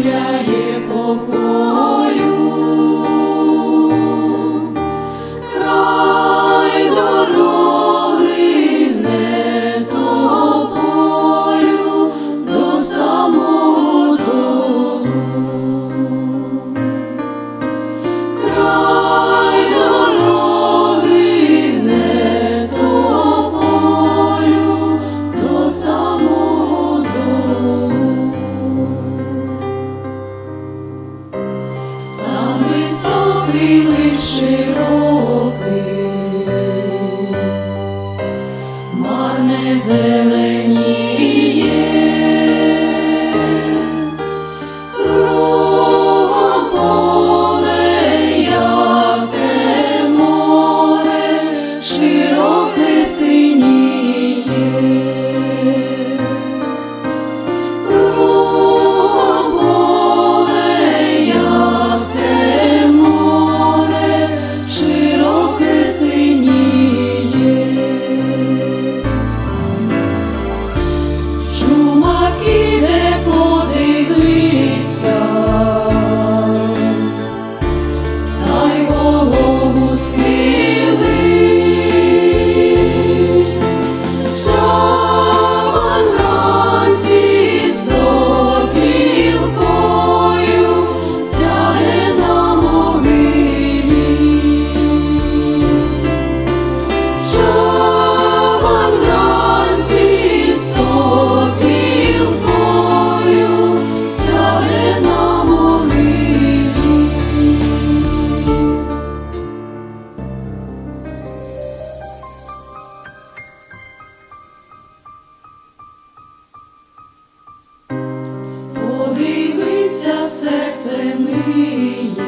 гуляє по полю. Лиш широкий, марне зеленіє, Подивиться серце ниє,